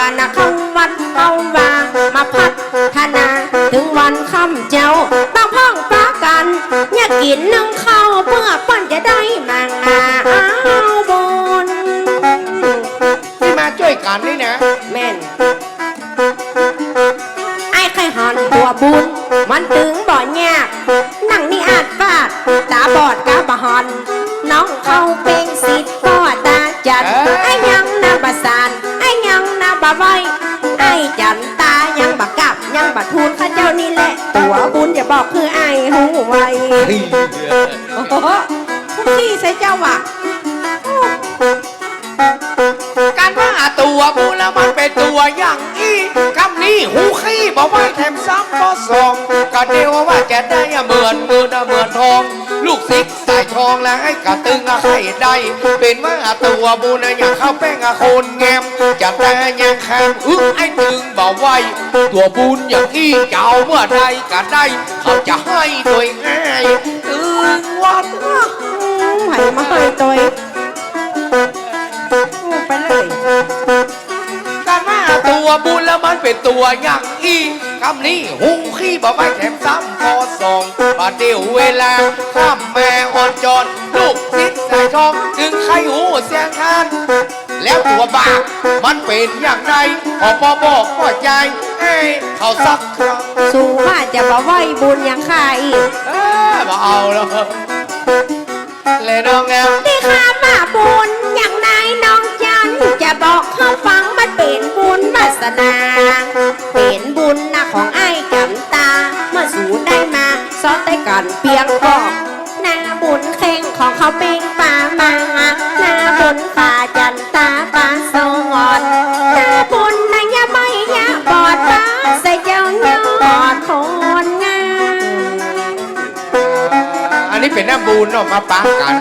กันนะเข้าวัดเข้าวางมาพัฒนา ถึงวันค่ำเจ้าต้องพ้องฟ้ากันอย่ากินนึ่งข้าวเพื่อป้อนจะได้มังอาเอาบนที่มาช่วยกันนี่นะ แม่น ไอ้ไข่หันบัวบุญ มันถึงบ่อยากนั่งนี่อาจฟาดตาบอดกาบหันน้องเข้าเป็น บะกลับยังบะทูลข้าเจ้านี่แหละ ตัวบุญจะบอกคือไอ้หูไวโอ้โหคุณพี่ใส่เจ้าว่ะการว่าตัวบูแล้วมันเป็นตัวอย่างอีคำนี้หูขี้บอกว่าแถมซ้ำก็สองก็เดียวว่าจะได้เหมือนมือนะเหมือนทอง ลูกศิษย์ใส่ ทองแล้วให้กระตึงอะให้ได้ เป็นว่าตัวบูนะอยากเข้าแป้งอะโคนแงมจะแต่ยังแคมอึ้งไอ้ตึงบอกไว้ตัวบุญอย่างนี้จะเอาเมื่อใดก็ได้ เขาจะให้โดยง่ายตึงวัดไผ่มาให้ตัวไปเลยการมาตัวบุญแล้วมันเป็นตัวอย่างอี คำนี้หูขี้บอกไม่แถมซ้ำพอสองปาเดียวเวลาข้ามแม่อ่อนจอนลูกซิดใส่ทองถึงใครหูเสียงคานแล้วตัวบาปมันเป็นอย่างไรพอพอบอกพ่อใจเอ้ยเขาสักครั้งสู้ว่าจะมาไหวบุญยังข้าอีกเอ้ยมาเอาแล้วเลยน้องแอมที่ข้ามาบุญ อนได้กันเพียงพอหน้าบุญเข่งของเขาเป็นป่ามาหน้าบุญป่าจันตาป่าโซงอนหน้าบุญนะยะไม่ยะบอดฟ้าใส่เจ้ายอดคนงามอันนี้เป็นน้ำบุญเนาะมาปะกัน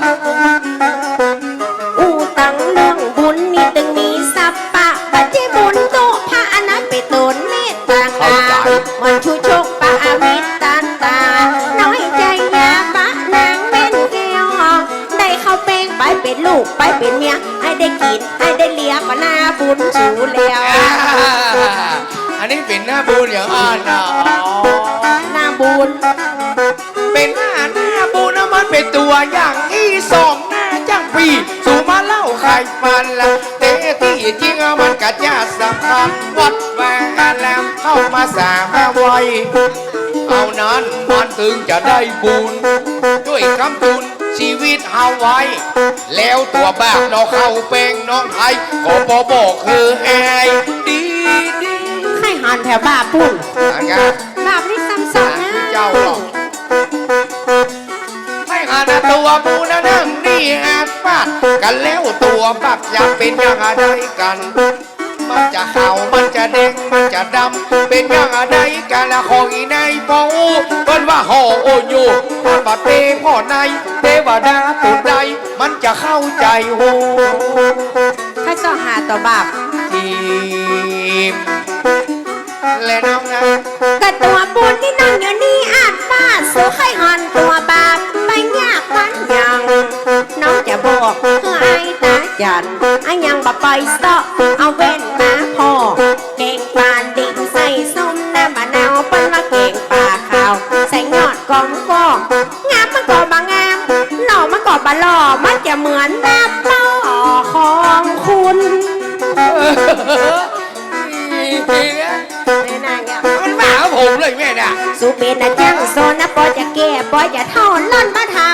อูตังเรื่องบุญนี่ตึงมีสัพปะปัจเจบุญโตพระอนันต์ไปตนเมตตางเข้าอาใจมันชูชกปะอวิตตันต เป็นลูกไปเป็นเมียให้ได้กินให้ได้เลี้ยงก็น่าบุญสูแล้วอ่าอันนี้เป็นหน้าบุญอย่างอ่านนะอ๋อน่าบุญเป็นหน้าหน้าบุญนะมันเป็นตัวอย่างอีสองหน้าจังปีสู่มาเล่าใครมันละเตที่จริงอะมันกัดยาสำคัญวัดแหวนแล้วเข้ามาสามาไวเอานั้นมันถึงจะได้บุญด้วยคำทุน ชีวิตเอาไว้ แล้วตัวบ้าเราเข้าเป็นน้องไทยก็บอบอกคือไอ้ดีดีให้หันแถวบ้าปุ่นอันไงบาปนี่ซ้ำสองนะเจ้าหรอกไม่หานะตัวปูนะนั่งนี่อาจฟาดกันแล้วตัวปักอยากเป็นอย่างไรกัน มันจะเห่ามันจะเด้งมันจะดำ เป็นอย่างไรกันละของอีในปอเปิ้นว่าห่อโอโยถ้าบัดเตพ่อในเทวดาตุนใดมันจะเข้าใจหูให้สอหาต่อบาปทีมและน้องนะกระตัวปูนที่นั่งอยู่นี่อาจป้าสู้ไข่หันตัวบาปไปยากมันยังน้องจะบอก เพื่อไอ้ตาจันไอ้ยังบ่ไปซอกเอาเว้นมาพอเก่งปานดิ่งใส่ส้มน้ำมะนาวเป็นว่าเก่งป่าขาว ใส่ยอดกองฟอกงามมันก็บางามหล่อมันก็บาหล่อมันจะเหมือนแบบเป้าของคุณไม่น่าเงี้ยมันมาหาผมเลยแม่น่ะ สุเป็นนะจังโซนะปอจะแก่ปอจะเท่าล่อนมาถา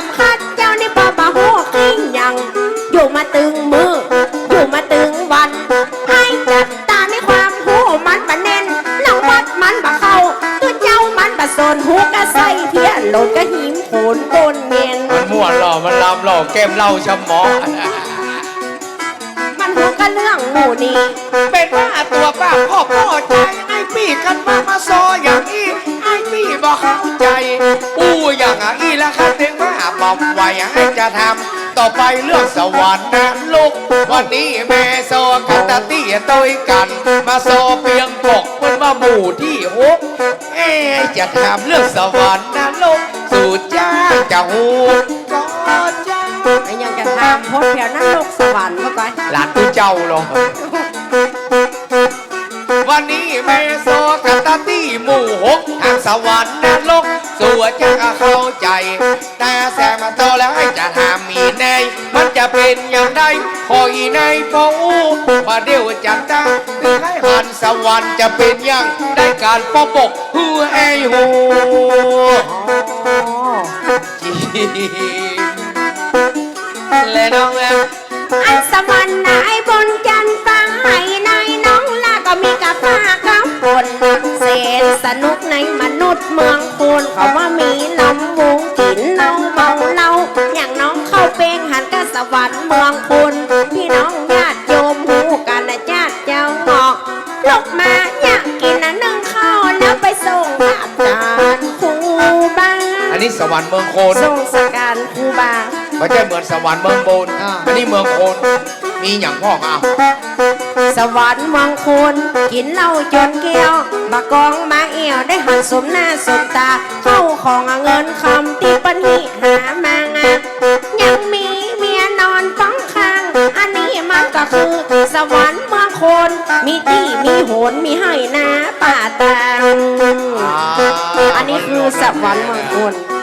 จ้ามันบะโซนหูกะใส่เพี้ยโหลดกะหิมโขนโกนเมนมันม่วนหล่อมันลำหล่อแก้มเหล่าชะหมอมันหูกะเรื่องหมู่นี่เป็นว่าตัวป้าพ่อพ่อใจไอ้พี่กันมามาซออย่างนี้ไอ้พี่บอกเข้าใจอู้อย่างอีละครับถึงว่าบอกไว้ให้จะทำต่อไปเรื่องสวรรค์นะลูกวันนี้แม่โซกันตะตี้ตัวกัน มาโซเปียงกกมันมาหมู่ที่หก เอ๊ะจะทำเรื่องสวรรค์นะลูกสู่จ้าจะหูก็จ้าไอ้ยังจะทำพดแถวนั้นโลกสวรรค์เมื่อก่อนหลานผู้เจ้าหรอวันนี้แม่โซกับตาตี้หมู่หกทางสวรรค์นรก สัวจะเข้าใจ แต่แสมาโตแล้วให้จะถามมีใน มันจะเป็นอย่างไรคอยในฟออู้มาเดียวจันตาถึงให้หันสวรรค์จะเป็นอย่างได้การป้องปกเพื่อไอ้หูและน้องแอมอันสวรรค์นายบนจันทร์ฟ้าให้ เขาว่ามีลำวงกินเหล้าเมาเหล้าอย่างน้องเข้าเป้งหันกับสวรรค์เมืองคูนพี่น้องญาติโยมหูกันนะญาติเจ้าหงอกลูกมาอยากกินนะนึ่งข้าวแล้วไปส่งอาจารย์ครูบาอันนี้สวรรค์เมืองโคนส่งสการครูบาไม่ใช่เหมือนสวรรค์เมืองโบนอันนี้เมืองโคนมีอย่างพ่อมาเอา สวรรค์เมืองคุณกินเหล้าจนเกี้ยวมากองมาเอวได้หันสมหน้าสมตาเข้าของเงินคำตีปันหิหามางายังมีเมียนอนฟังข้าง อันนี้มันก็คือ สวรรค์เมืองคนมีที่มีโหนมีให้นาป่าตางอันนี้คือสวรรค์เมืองคน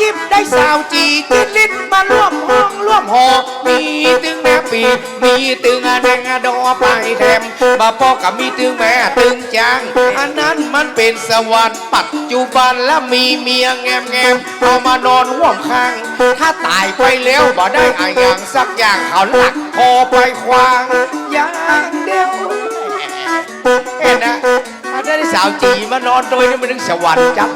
จิ๊บได้สาวจีจิตลิศมาร่วมห้องร่วมหอ มีตึงแม่ปีมีตึงแดงดอไปแถมบาพ่อกับมีตึงแม่ตึงจางอันนั้นมันเป็นสวรรค์ปัจจุบันและมีเมียแงมแงมเอามานอนห่วมข้าง ถ้าตายไปแล้วบ่ได้อะไรอย่างสักอย่างเขาหลักพอไปควางอย่างเดียวเห็นนะถ้าได้สาวจีมานอนโดยนี่มันถึงสวรรค์จับ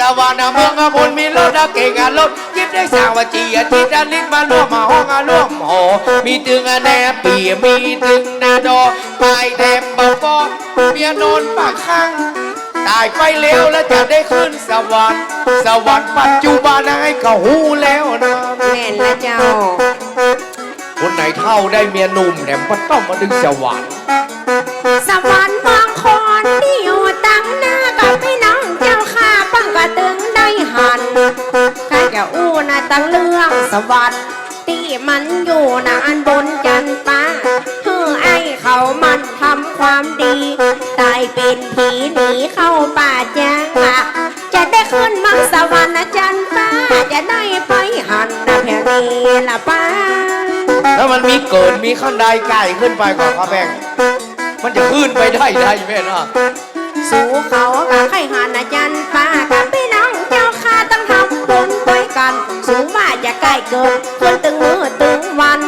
สวรรค์เมืองอภลมีรถเก่งอะรถยิบได้สาวจีอาทิตย์ดันลิ้นมาร่วมมาห้องอะร่วมหอมีตึงอะแนบปีมีตึงนาดอปลายแถมบปอเมียนอนปากข้างตายไปแล้วแล้วจะได้ขึ้นสวรรค์ สวรรค์ปัจจุบันให้เขาหูแล้วนะแม่นนะเจ้า คนไหนเท่าได้เมียหนุ่มเนี่ยมันต้องมาดึงสวรรค์สวรรค์บา ข้าจะอู้นะตั้งเรื่องสวรรค์ที่มันอยู่นะอันบนจันฟ้าเพื่อไอ้เขามันทำความดีตายเป็นผีหนีเข้าป่าจ้างอะจะได้ขึ้นมังสวรรค์นะจันฟ้าจะได้ไปหันนะแผ่นนี้ละป้าแล้วมันมีเกินมีข้างใดไก่ขึ้นไปกว่าพระแบงมันจะขึ้นไปได้ได้ไหมนะสู่เขากับไข่หานอาจารย์ป้ากับพี่น้องเสูงว่าจะใกล้เกินขึ้นตึงมือตึงวัน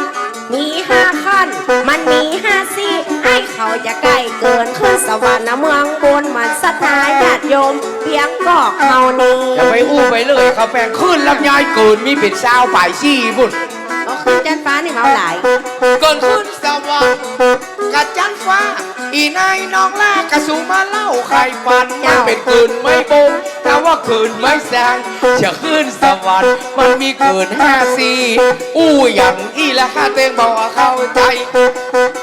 มีห้าขั้น มันมีห้าสี่ไอ้เขาจะใกล้เกินขึ้นสวรรค์นะเมืองบนมันศรัทธาญาติโยมเพียงก็เขานี้อย่าไปอู้ไปเลยข้าวแป้งขึ้นลำยายเกินมีเป็นซาวป่ายซี่พุ่นก็คือจันฟ้านี่เมาหลายเกินขึ้นสวรรค์ กัดจันฟ้า อีนายน้องล่ากะสูมาเล่าใครฟันมันเป็นเกินไม่บงถ้าว่าเกินไม่แซงจะขึ้นสวรรค์มันมีเกินห้าสี่อู้อย่างอีละข้าเต็งบอกเข้าใจ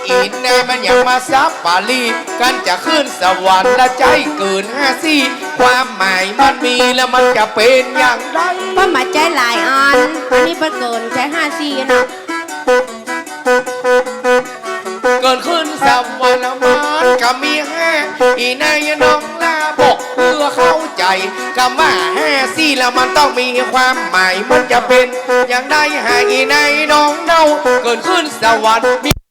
อีนายมันอยากมาซับปาลีกันจะขึ้นสวรรค์และใจเกินห้าสี่ความหมายมันมีแล้วมันจะเป็นอย่างไรเพราะมาใจหลายอันอันนี้เป็นเกินใช้ห้าสี่นะ เกิดขึ้นสวรรค์มันก็มีแห่อีนายน้องลาบอกเพื่อเข้าใจก็มาแห่สี่แล้วมันต้องมีความหมายมันจะเป็นอย่างใดหาอีนายน้องเน่าเกิดขึ้นสวรรค์มี